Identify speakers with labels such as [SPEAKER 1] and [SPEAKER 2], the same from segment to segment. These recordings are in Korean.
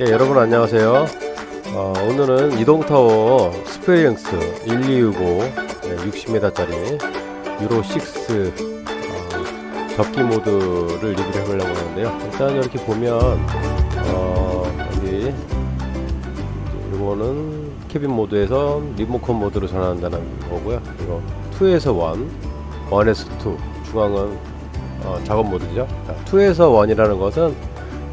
[SPEAKER 1] 예, 여러분 안녕하세요. 어, 오늘은 이동타워 스페리언스 1265 네, 60m짜리 유로 6 어, 접기 모드를 리뷰를 해보려고 하는데요. 일단 이렇게 보면 어, 여기 이거는 캐빈 모드에서 리모컨 모드로 전환한다는 거고요. 이거 2에서 1, 1에서 2, 중앙은 어, 작업 모드죠. 자, 2에서 1이라는 것은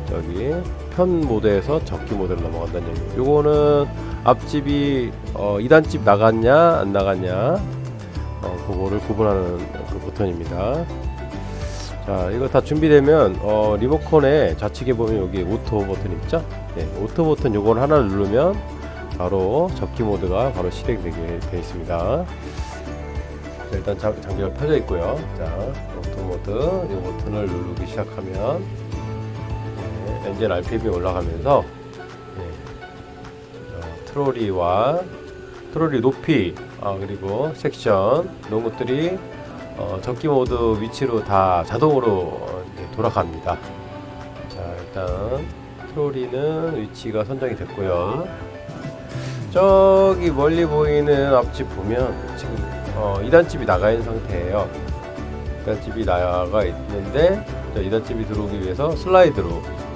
[SPEAKER 1] 저기 편 모드에서 접기 모드로 넘어간다는 얘기. 요거는 앞집이 어, 2단집 나갔냐 안 나갔냐 어, 그거를 구분하는 그 버튼입니다. 자 이거 다 준비되면 어, 리모컨에 좌측에 보면 여기 오토 버튼 있죠? 네, 오토 버튼 요걸 하나 누르면 바로 접기 모드가 바로 실행되게 되어 있습니다. 자, 일단 장, 장비가 펴져 있고요. 자 오토 모드 이 버튼을 누르기 시작하면 네, 엔진 RPM이 올라가면서 네, 어, 트로리와 트로리 높이 아, 그리고 섹션 이런 것들이 어, 접기 모드 위치로 다 자동으로 어, 돌아갑니다. 자 일단 트로리는 위치가 선정이 됐고요. 저기 멀리 보이는 앞집 보면 지금 어, 2단집이 나가 있는 상태예요. 2단집이 나가 있는데 2단집이 들어오기 위해서 슬라이드로 어,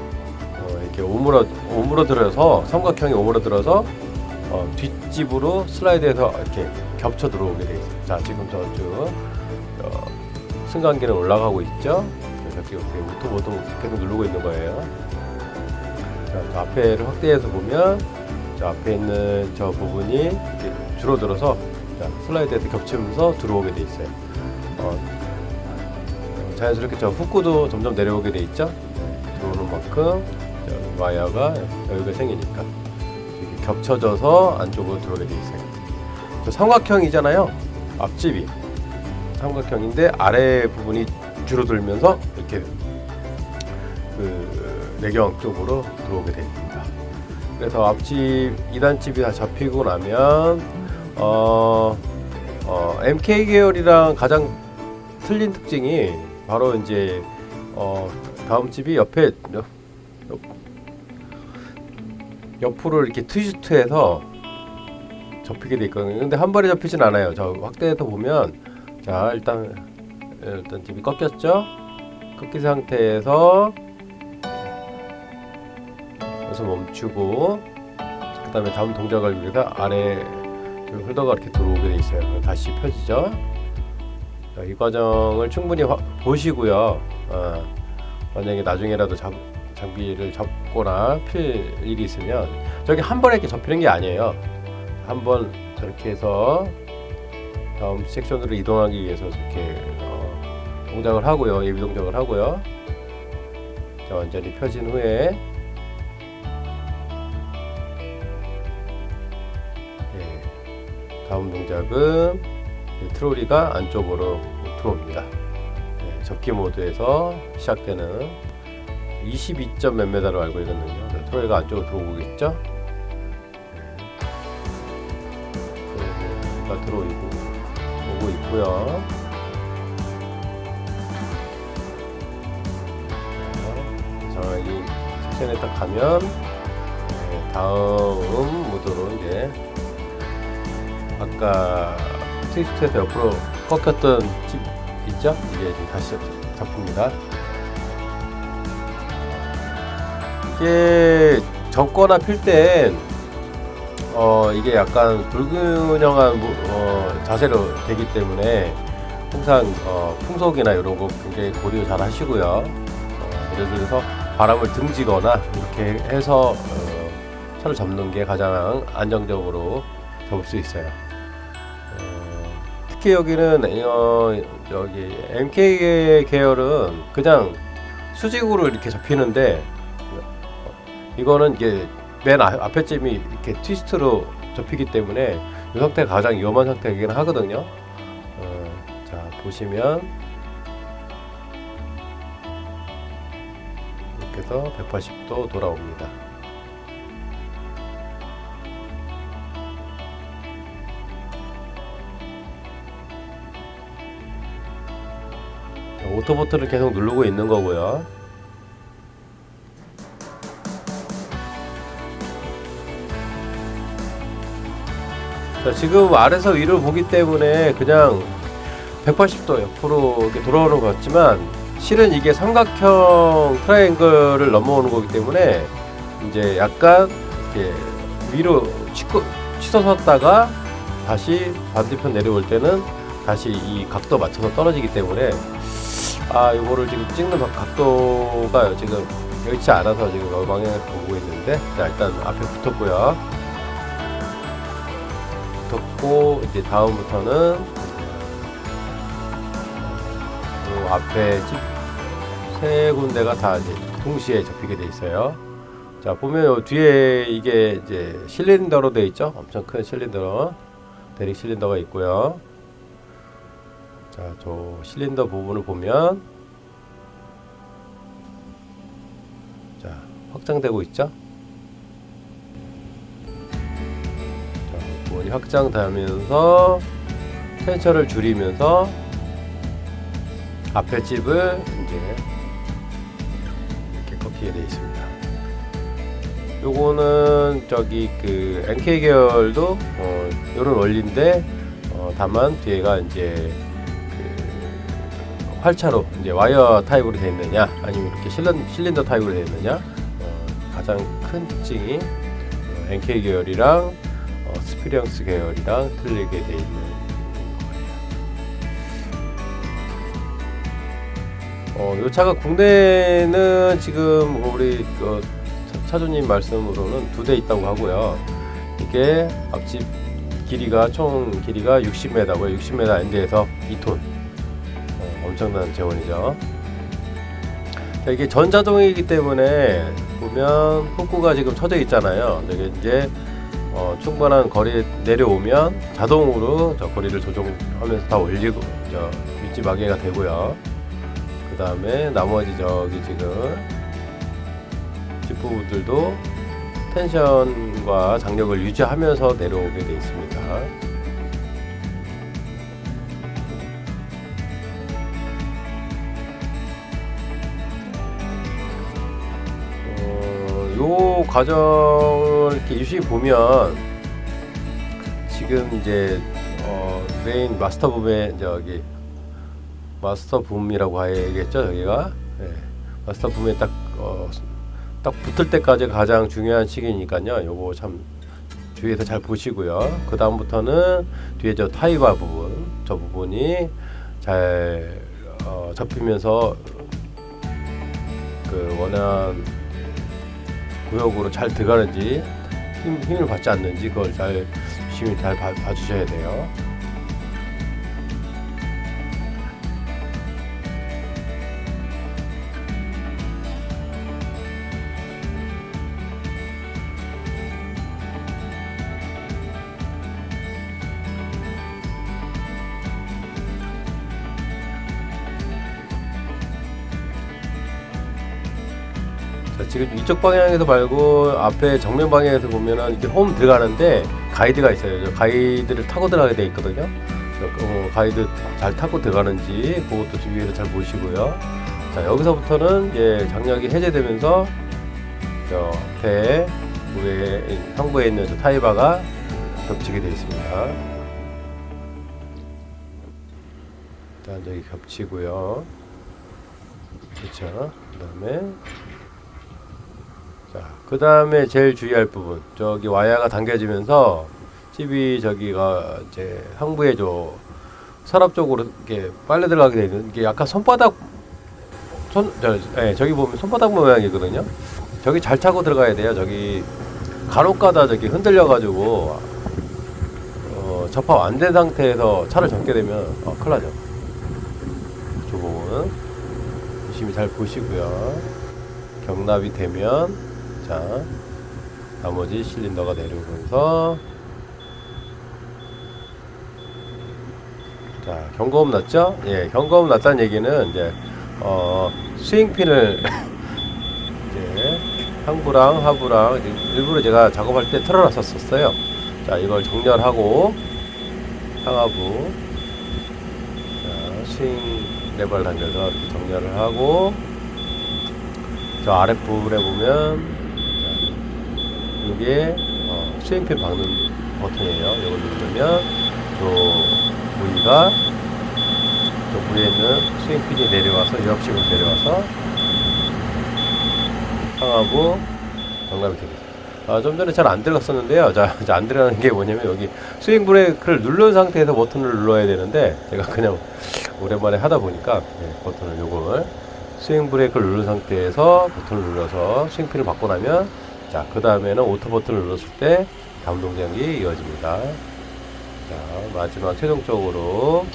[SPEAKER 1] 이렇게 오므러 오므러들어서 삼각형이 오므러들어서 어, 뒷집으로 슬라이드해서 이렇게 겹쳐 들어오게 돼 있어요. 자 지금 저쪽 어, 승강기는 올라가고 있죠. 그래서 이렇게 오토 모드 계속 누르고 있는 거예요. 자, 저 앞에를 확대해서 보면 저 앞에 있는 저 부분이 줄어들어서 자, 슬라이드에서 겹치면서 들어오게 돼 있어요. 어, 자연스럽게 저 후크도 점점 내려오게 돼 있죠. 들어오는 만큼 저 와이어가 여유가 생기니까 이렇게 겹쳐져서 안쪽으로 들어오게 돼 있어요. 저 삼각형이잖아요. 앞집이 삼각형인데 아래 부분이 줄어들면서 이렇게 그 내경 쪽으로 들어오게 됩니다. 그래서 앞집 2단집이 다 잡히고 나면 어, 어, MK 계열이랑 가장 틀린 특징이 바로 이제 어, 다음 집이 옆에 옆으로 이렇게 트위스트해서 접히게 돼 있거든요. 근데 한 번에 접히진 않아요. 저 확대해서 보면 자 일단 일단 집이 꺾였죠. 꺾인 상태에서 여기서 멈추고 그 다음에 다음 동작을 위해서 아래 저 홀더가 이렇게 들어오게 돼 있어요. 다시 펴지죠. 자, 이 과정을 충분히 화- 보시고요. 어, 만약에 나중에라도 잡, 장비를 접거나 필 일이 있으면 저기 한 번에 이렇게 접히는 게 아니에요. 한 번 저렇게 해서 다음 섹션으로 이동하기 위해서 이렇게 어, 동작을 하고요. 예비 동작을 하고요. 자, 완전히 펴진 후에 예, 다음 동작은 이 트로리가 안쪽으로 들어옵니다. 예, 접기 모드에서 시작되는 22점 몇 메다로 알고 있거든요. 네, 트로리가 안쪽으로 들어오겠죠? 예, 트로리가 들어오고 오고 있고요. 자, 이 섹션에 딱 가면 네, 다음 무드로 이제 아까 트위스트에서 옆으로 꺾였던 집 있죠? 이게 다시 잡- 잡힙니다. 이게 접거나 필땐 어 이게 약간 불균형한 무- 어, 자세로 되기 때문에 항상 어, 풍속이나 이런 거 굉장히 고려 잘 하시고요. 어, 예를 들어서 바람을 등지거나 이렇게 해서 어, 차를 접는 게 가장 안정적으로 접을 수 있어요. 어, 특히 여기는 어, 여기 MK 계열은 그냥 수직으로 이렇게 접히는데 어, 이거는 이게 맨 앞- 앞에 쯤이 이렇게 트위스트로 접히기 때문에 이 상태가 가장 위험한 상태이긴 하거든요. 어, 자 보시면 이렇게 해서 180도 돌아옵니다. 오토 버튼을 계속 누르고 있는 거고요. 자, 지금 아래서 위를 보기 때문에 그냥 180도 옆으로 이렇게 돌아오는 것 같지만 실은 이게 삼각형 트라이앵글을 넘어오는 거기 때문에 이제 약간 이렇게 위로 치고 치솟았다가 다시 반대편 내려올 때는 다시 이 각도 맞춰서 떨어지기 때문에 아 이거를 지금 찍는 각- 각도가 지금 여의치 않아서 지금 이 방향을 보고 있는데 자 일단 앞에 붙었고요 붙었고 이제 다음부터는 요 앞에 집세 군데가 다 이제 동시에 접히게 돼 있어요. 자 보면 요 뒤에 이게 이제 실린더로 돼 있죠. 엄청 큰 실린더, 대릭 실린더가 있고요. 자, 저 실린더 부분을 보면 자 확장되고 있죠. 확장되면서 텐션을 줄이면서 앞에 칩을 이제 이렇게 꺾이게 되어 있습니다. 요거는 저기 그 NK 계열도 어, 요런 원리인데 어, 다만 뒤에가 이제 그 활차로 이제 와이어 타입으로 되어 있느냐 아니면 이렇게 실린, 실린더 타입으로 되어 있느냐 어, 가장 큰 특징이 어, NK 계열이랑 어, 스피리언스 계열이랑 틀리게 되어 있는 거예요. 어, 요 차가 국내는 지금 우리 그 차- 차주님 말씀으로는 두 대 있다고 하고요. 이게 앞집 길이가 총 길이가 60m고요. 60m 엔드에서 2톤. 어, 엄청난 재원이죠. 자, 이게 전자동이기 때문에 보면 폭구가 지금 쳐져 있잖아요. 이게 이제 어, 충분한 거리 내려오면 자동으로 저 거리를 조정하면서 다 올리고 저 윗지 마개가 되고요. 그 다음에 나머지 저기 지금 뒷부분들도 텐션과 장력을 유지하면서 내려오게 되어 있습니다. 어, 요 과정을 이렇게 유심히 보면 지금 이제 어, 메인 마스터 붐의 저기 마스터 붐이라고 해야겠죠 여기가? 네. 마스터 붐에 딱, 어, 딱 붙을 때까지 가장 중요한 시기니까요. 요거 참 주위에서 잘 보시고요. 그 다음부터는 뒤에 저 타이바 부분 저 부분이 잘 어, 접히면서 그 원하는 구역으로 잘 들어가는지 힘, 힘을 받지 않는지 그걸 잘 유심히 잘 봐, 봐주셔야 돼요 지금 이쪽 방향에서 말고 앞에 정면 방향에서 보면은 이렇게 홈 들어가는데 가이드가 있어요. 저 가이드를 타고 들어가게 돼 있거든요. 저, 어, 가이드 잘 타고 들어가는지 그것도 주위에서 잘 보시고요. 자 여기서부터는 이제 장력이 해제되면서 저 앞에 위에 상부에 있는 저 타이바가 겹치게 되어 있습니다. 일단 여기 겹치고요. 그렇죠. 그다음에 자, 그 다음에 제일 주의할 부분. 저기 와이어가 당겨지면서 칩이 저기가 이제 항부에 저 서랍 쪽으로 이렇게 빨려 들어가게 되는 이게 약간 손바닥 손, 저, 예, 저기 보면 손바닥 모양이거든요. 저기 잘 차고 들어가야 돼요. 저기 간혹가다 저기 흔들려가지고 어, 접합 안 된 상태에서 차를 접게 되면 어, 큰일 나죠. 저 부분 유심히 잘 보시고요. 경납이 되면 자 나머지 실린더가 내려오면서 자 경고음 났죠? 예, 경고음 났다는 얘기는 이제 어 스윙핀을 이제 상부랑 하부랑 일부러 제가 작업할 때 틀어놨었어요. 자 이걸 정렬하고 상하부 자 스윙 레버를 당겨서 이렇게 정렬을 하고 저 아랫부분에 보면 자, 이게 어, 스윙핀 박는 버튼이에요. 이걸 누르면 저 부위가 저 부위에 있는 스윙핀이 내려와서 유압식으로 내려와서 상하고 정답이 됩니다. 아, 좀 전에 잘 안 들어갔었는데요. 자, 안 들어가는 게 뭐냐면 여기 스윙 브레이크를 누른 상태에서 버튼을 눌러야 되는데 제가 그냥 오랜만에 하다 보니까 네, 버튼을 요걸 스윙 브레이크를 누른 상태에서 버튼을 눌러서 스윙핀을 받고 나면 자, 그 다음에는 오토 버튼을 눌렀을 때 다음 동작이 이어집니다. 자, 마지막 최종적으로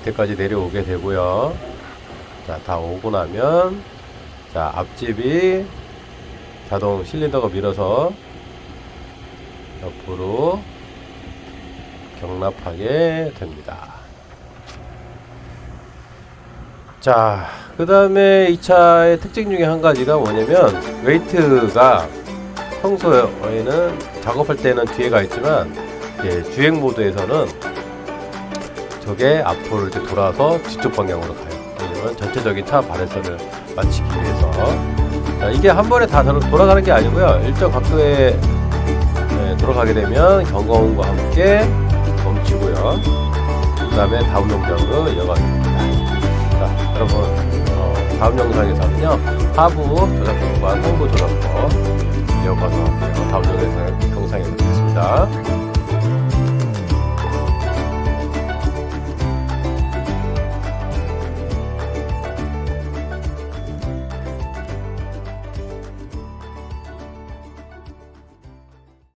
[SPEAKER 1] 밑에까지 내려오게 되고요. 자, 다 오고 나면 자, 앞집이 자동 실린더가 밀어서 옆으로 경납하게 됩니다. 자, 그 다음에 이 차의 특징 중에 한 가지가 뭐냐면, 웨이트가 평소에는 작업할 때는 뒤에가 있지만, 예, 주행 모드에서는 저게 앞으로 이렇게 돌아서 뒤쪽 방향으로 가요. 왜냐면 전체적인 차 발열선을 맞추기 위해서. 자, 이게 한 번에 다 돌아- 돌아가는 게 아니고요. 일정 각도에 예, 돌아가게 되면 경고음과 함께 멈추고요. 그 다음에 다음 영상으로 이어가겠습니다. 자, 여러분, 어, 다음 영상에서는요, 하부 조작법과 홍보 조작법 이어가서. 다음 영상에서 뵙겠습니다.